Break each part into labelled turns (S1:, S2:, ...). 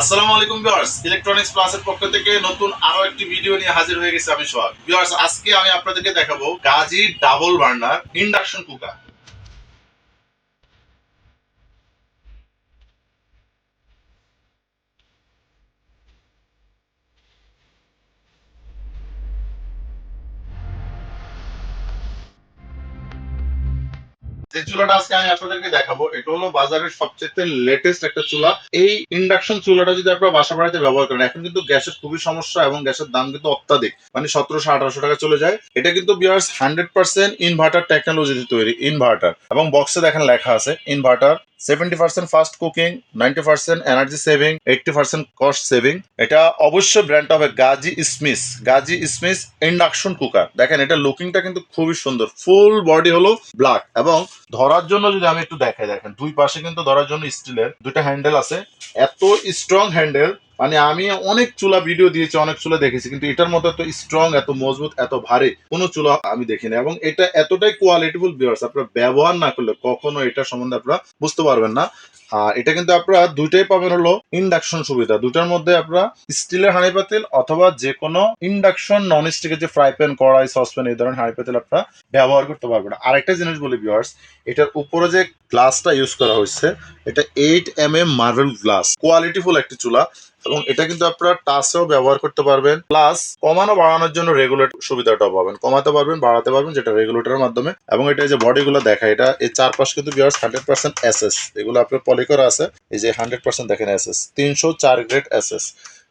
S1: আসসালামু আলাইকুম viewers electronics প্লাসের পক্ষ থেকে নতুন আরও একটি ভিডিও নিয়ে হাজির হয়ে গেছে আমি সোহাগ। ভিউয়ার্স, আজকে আমি আপনাদেরকে দেখাবো Gazi double burner induction cooker. যে চুলাটা আজকে আমি আপনাদেরকে দেখাবো, এটা হলো বাজারের সবচেয়ে লেটেস্ট একটা চুলা। এই ইন্ডাকশন চুলাটা যদি আপনারা বাসা বাড়িতে ব্যবহার করেন, এখন কিন্তু গ্যাসের খুবই সমস্যা এবং গ্যাসের দাম কিন্তু অত্যাধিক। মানে সতেরোশো, আঠারোশো টাকা চলে যায়। এটা কিন্তু bears hundred percent inverter technology তৈরি ইনভার্টার এবং বক্সে দেখেন লেখা আছে inverter seventy percent fast cooking ninety percent energy saving eighty percent cost saving এটা অবশ্যই ব্র্যান্ড হবে Gazi Smiss. Gazi Smiss induction cooker দেখেন, এটা লুকিংটা কিন্তু খুবই সুন্দর। ফুল বডি হলো ব্ল্যাক এবং ধরার জন্য যদি আমি একটু দেখাই, দেখেন, দুই পাশে কিন্তু ধরার জন্য স্টিলের দুইটা হ্যান্ডেল আছে। এত স্ট্রং হ্যান্ডেল মানে আমি অনেক চুলা ভিডিও দিয়েছি, অনেক চুলা দেখেছি, কিন্তু এটার মতো এত স্ট্রং এত মজবুত, এত ভারী কোনো চুলা আমি দেখিনি। এবং এটা এতটাই কোয়ালিটিফুল ভিউয়ার্স আপনারা ব্যবহার না করলে কখনো এটা সম্বন্ধে আপনারা বুঝতে পারবেন না। আর এটা কিন্তু আপনারা দুইটাই পাবেন হলো ইন্ডাকশন সুবিধা। দুটার মধ্যে আপনারা স্টিলের হাঁড়ি পাতিল অথবা যে কোনো ইন্ডাকশন নন স্টিকের যে ফ্রাই প্যান কড়াই সসপ্যান এই ধরনের হাঁড়ি পাতিল আপনারা ব্যবহার করতে পারবেন। আরেকটা জিনিস বলি ভিউয়ার্স এটার উপরে যে গ্লাসটা ইউজ করা হয়েছে, এটা eight M M marble glass কোয়ালিটিফুল একটি চুলা। এবং এটা কিন্তু আপনারা টাচেও ব্যবহার করতে পারবেন। প্লাস কমানো বাড়ানোর জন্য রেগুলেটর সুবিধাটাও পাবেন। কমাতে পারবেন, বাড়াতে পারবেন, যেটা রেগুলেটরের মাধ্যমে। এবং এটা যে বডিগুলো দেখা এটা এই চারপাশ কিন্তু হান্ড্রেড পার্সেন্ট এসএস এগুলো আপনার পলি করা আছে, এই যে হান্ড্রেড পার্সেন্ট দেখেন এসএস তিনশো চার গ্রেড এসএস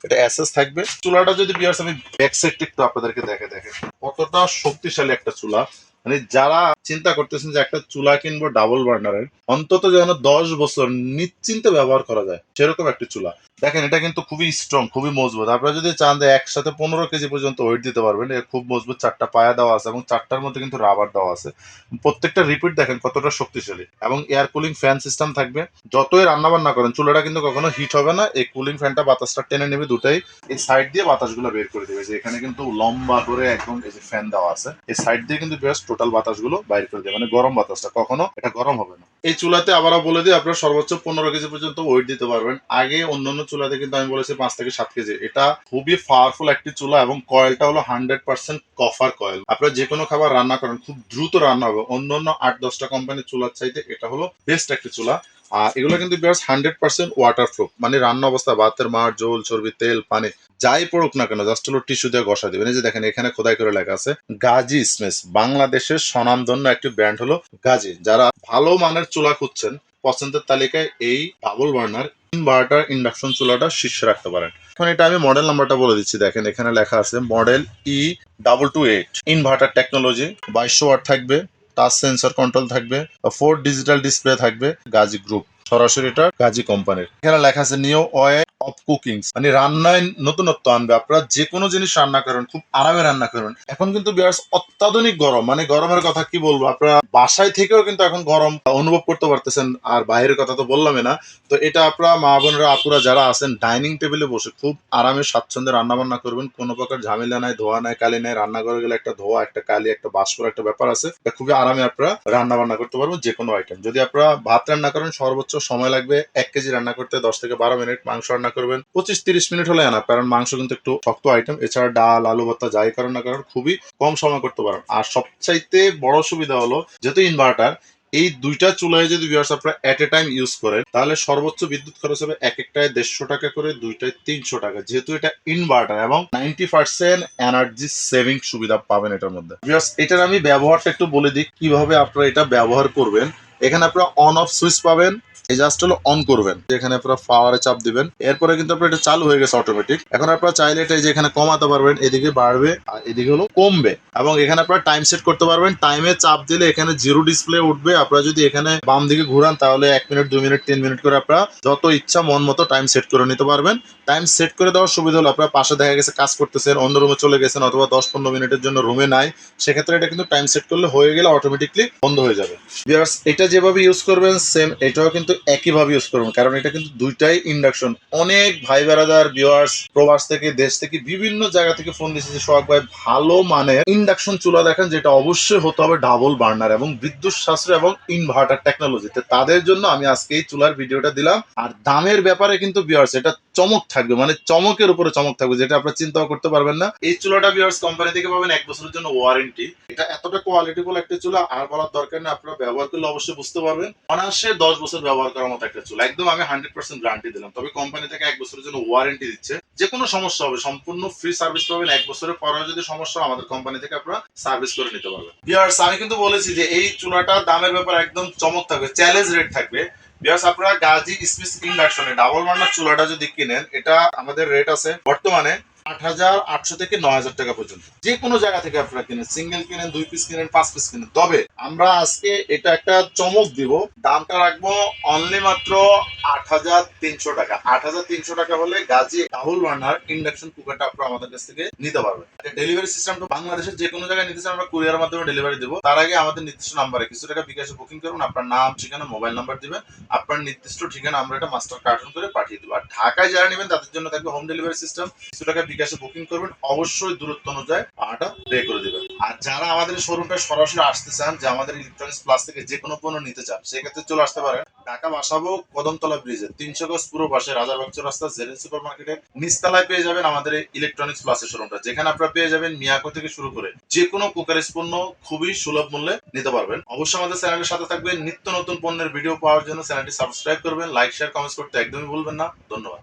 S1: এটা এসএস থাকবে। চুলাটা যদি বিয়ার্স আমি ব্যাক একটু আপনাদেরকে দেখে দেখে কতটা শক্তিশালী একটা চুলা। মানে যারা চিন্তা করতেছেন যে একটা চুলা কিনবো ডাবল বার্নারের অন্তত যেন দশ বছর নিশ্চিন্তে ব্যবহার করা যায়। সেরকম একটা চুলা। দেখেন, এটা কিন্তু খুবই স্ট্রং খুবই মজবুত। আপনারা যদি চান যে একসাথে পনেরো কেজি পর্যন্ত ওয়েট দিতে পারবেন খুব মজবুত চারটা পায়া দেওয়া আছে এবং চারটার মধ্যে কিন্তু রাবার দেওয়া আছে। প্রত্যেকটা রিপিট দেখেন কতটা শক্তিশালী। এবং এয়ার কুলিং ফ্যান সিস্টেম থাকবে। যতই রান্না বান্না করেন, চুলাটা কিন্তু কখনো হিট হবে না। এই কুলিং ফ্যানটা বাতাসটা টেনে নেবে দুটাই। এই সাইড দিয়ে বাতাসগুলো বের করে দেবে। যে এখানে কিন্তু লম্বা করে একদম এই যে ফ্যান দেওয়া আছে। এই সাইড দিয়ে কিন্তু বেশ টোটাল বাতাসগুলো বাইর করে দেয়। মানে গরম বাতাসটা, কখনো এটা গরম হবে না। এই চুলাতে আবারও বলে দিই, আপনারা সর্বোচ্চ পনেরো কেজি পর্যন্ত ওয়েট দিতে পারবেন। আগে অন্যান্য চুলাতে কিন্তু আমি বলেছি পাঁচ থেকে সাত কেজি। এটা খুবই পাওয়ারফুল একটি চুলা এবং কয়েলটা হলো হান্ড্রেড পার্সেন্ট কফার কয়েল আপনারা যে কোনো খাবার রান্না করেন, খুব দ্রুত রান্না হবে। অন্য অন্য আট দশটা কোম্পানির চুলার চাইতে এটা হলো বেস্ট একটি চুলা। আর এগুলো কিন্তু bears hundred percent water proof মানে রান্না অবস্থা, ভাতের মার জল চর্বি, তেল, পানি, যাই পড়ুক না কেন জাস্ট হলো টিস্যু দিয়ে ঘষা দিবেন। এই যে দেখেন, এখানে খোদাই করে লেখা আছে, গাজী স্মেস বাংলাদেশের স্বনামধন্য একটি ব্র্যান্ড হলো গাজী। যারা ভালো মানের চুলা খুঁজছেন, পছন্দের তালিকায় এই ডাবল বার্নার ইনভার্টার ইন্ডাকশন চুলাটা শীর্ষে রাখতে পারেন। এখন এটা আমি মডেল নাম্বারটা বলে দিচ্ছি। দেখেন, এখানে লেখা আছে model E double two eight inverter technology বাইশশো ওয়াট থাকবে। টাচ সেন্সর কন্ট্রোল থাকবে ফোর ডিজিটাল ডিসপ্লে থাকবে গাজী গ্রুপ সরাসরি এটা গাজী কোম্পানির। এখানে লেখা আছে নিও অয়ে অফ কুকিং মানে রান্নায় নতুনত্ব আনবে। আপনারা যে কোনো জিনিস রান্না করেন, খুব আরামে রান্না করেন। এখন কিন্তু বিয়ার্স অত্যাধুনিক গরম। মানে গরমের কথা কি বলব? আপনারা বাসায় থেকেও কিন্তু এখন গরম অনুভব করতে পারতেছেন। আর বাইরের কথা তো বললামই না। তো এটা আপনারা মা বোনেরা, আপুরা যারা আছেন, ডাইনিং টেবিলে বসে খুব আরামে, স্বাচ্ছন্দ্যে রান্না বান্না করবেন। কোনো প্রকার ঝামেলা নাই, ধোয়া নাই, কালি নাই রান্না রান্নাঘরে গেলে একটা ধোয়া, একটা কালি, একটা বাষ্পর একটা ব্যাপার আছে। এটা খুবই আরামে আপনারা রান্না বান্না করতে পারবেন যে কোনো আইটেম যদি আপনারা ভাত রান্না করেন, সর্বোচ্চ সময় লাগবে এক কেজি রান্না করতে। দশ থেকে বারো মিনিট মাংস রান্না করবেন। পঁচিশ তিরিশ মিনিট হলে আনা কারণ মাংস কিন্তু একটু শক্ত আইটেম এছাড়া ডাল, আলু ভর্তা, যাই করেন না কারণ খুবই কম সময় করতে পারেন। আর সবচাইতে বড় সুবিধা হলো, যেহেতু ইনভার্টার এই দুইটা চুলায় যদি ভিউয়ার্স আপনারা এট এ টাইম ইউজ করেন, তাহলে সর্বোচ্চ বিদ্যুৎ খরচ হবে এক একটায় দেড়শো টাকা করে, দুইটায় তিনশো টাকা। যেহেতু এটা ইনভার্টার এবং নাইনটি পার্সেন্ট এনার্জি সেভিং সুবিধা পাবেন এটার মধ্যে। ভিউয়ার্স এটার আমি ব্যবহারটা একটু বলে দিই, কীভাবে আপনারা এটা ব্যবহার করবেন। এখানে আপনারা অন অফ সুইচ পাবেন। এই জাস্ট হলো অন করবেন। এখানে আপনারা পাওয়ারে চাপ দিবেন। এরপরে কিন্তু আপনার এটা চালু হয়ে গেছে অটোমেটিক এখন আপনারা চাইলে এটা যে এখানে কমাতে পারবেন, এদিকে বাড়বে, আর এদিকে হলো কমবে। এবং এখানে আপনারা টাইম সেট করতে পারবেন। টাইমে চাপ দিলে এখানে জিরো ডিসপ্লে উঠবে। আপনারা যদি এখানে বাম দিকে ঘুরান, তাহলে এক মিনিট দুই মিনিট তিন মিনিট করে আপনারা যত ইচ্ছা, মন মতো টাইম সেট করে নিতে পারবেন। টাইম সেট করে দেওয়ার সুবিধা হলো আপনারা পাশে দেখা গেছে কাজ করতেছেন, অন্য রুমে চলে গেছেন, অথবা দশ পনেরো মিনিটের জন্য রুমে নাই। সেক্ষেত্রে এটা কিন্তু টাইম সেট করলে হয়ে গেলে অটোমেটিকলি বন্ধ হয়ে যাবে। এটা যেভাবে ইউজ করবেন সেম এটাও কিন্তু একইভাবে ইউজ করবেন, কারণ এটা কিন্তু দুইটাই ইন্ডাকশন অনেক ভাই বেড়াদার ভিওয়ার্স প্রবাস থেকে, দেশ থেকে, বিভিন্ন জায়গা থেকে ফোন দিয়েছে সোহাগ ভাই, ভালো মানের ইন্ডাকশন চুলা দেখেন, যেটা অবশ্যই হতে হবে ডাবল বার্নার এবং বিদ্যুৎ শাস্ত্র এবং ইনভার্টার টেকনোলজিতে তাদের জন্য আমি আজকে এই চুলার ভিডিওটা দিলাম। আর দামের ব্যাপারে কিন্তু ভিওয়ার্স এটা চমক থাকবে মানে চমকের উপরে চমক থাকবে, যেটা আপনারা চিন্তাও করতে পারবেন না। এই চুলাটা ভিউয়ার্স কোম্পানি থেকে পাবেন এক বছরের জন্য ওয়ারেন্টি এটা এতটা কোয়ালিটি কোয়ালিটিফুল একটা চুলা, আর বলার দরকার নেই, আপনারা ব্যবহার করলে অবশ্যই বুঝতে পারবেন। অনায়াসে দশ বছর ব্যবহার করার মতো একটা চুলা। একদম আমি হান্ড্রেড পার্সেন্ট গ্যারান্টি দিলাম। তবে কোম্পানি থেকে এক বছরের জন্য ওয়ারেন্টি দিচ্ছে। যে কোনো সমস্যা হবে, সম্পূর্ণ ফ্রি সার্ভিস পাবেন। এক বছরের পরেও যদি সমস্যা আমাদের কোম্পানি থেকে আপনারা সার্ভিস করে নিতে পারবেন। ভিউয়ার্স আমি কিন্তু বলেছি যে, এই চুলাটা দামের ব্যাপার একদম চমক থাকবে চ্যালেঞ্জ রেট থাকবে। আপনারা গাজি স্পেস ইন্ডাকশনে ডাবল বার্নার চুলাটা যদি কিনেন এটা আমাদের রেট আছে বর্তমানে আট হাজার আটশো থেকে নয় হাজার টাকা পর্যন্ত। যে কোনো জায়গা থেকে আপনারা কিনেন সিঙ্গেল কিনেন, দুই পিস কিনেন, পাঁচ পিস কিনেন। তবে আমরা আজকে এটা একটা চমক দিব, দামটা রাখব অনলি মাত্র আট হাজার তিনশো টাকা। আট হাজার তিনশো টাকা হলে গাজি বার্নার ইন্ডাকশন কুকারটা আপনারা আমাদের কাছ থেকে নিতে ডেলিভারি সিস্টেমটা বাংলাদেশের যে কোনো জায়গায় নিতে আমরা কুরিয়ার মাধ্যমে ডেলিভারি দেবো। তার আগে আমাদের নির্দিষ্ট নাম্বারে কিছু টাকা বিকাশে বুকিং করুন, আপনার নাম, ঠিকানা মোবাইল নাম্বার দিবেন। আপনার নির্দিষ্ট ঠিকানা আমরা এটা মাস্টার কার্টুন করে পাঠিয়ে দেবো। আর ঢাকায় যারা নেবেন, তাদের জন্য থাকবে হোম ডেলিভারি সিস্টেম কিছু টাকা বিকাশে বুকিং করবেন, অবশ্যই দূরত্ব অনুযায়ী ভাড়াটা পে করে দেবেন। আর যারা আমাদের শোরুমটা সরাসরি আসতে চান, যে আমাদের ইলেকট্রনিক্স প্লাস থেকে যে কোনো পণ্য নিতে চান, সেক্ষেত্রে চলে আসতে পারেন ঢাকা বাসাবো, কদমতলা ব্রিজে তিনশো গজ পুরো পাশে রাজারবাগ রাস্তা জেরেন সুপার মার্কেটের নিচতলায় পেয়ে যাবেন আমাদের ইলেকট্রনিক্স প্লাসের শোরুমটা যেখানে আপনারা পেয়ে যাবেন মিয়াকো থেকে শুরু করে যে কোনো কুকারেজ পণ্য খুবই সুলভ মূল্যে নিতে পারবেন। অবশ্যই আমাদের চ্যানেলের সাথে থাকবেন, নিত্য নতুন পণ্যের ভিডিও পাওয়ার জন্য চ্যানেলটি সাবস্ক্রাইব করবেন লাইক শেয়ার কমেন্টস করতে একদমই ভুলবেন না। ধন্যবাদ।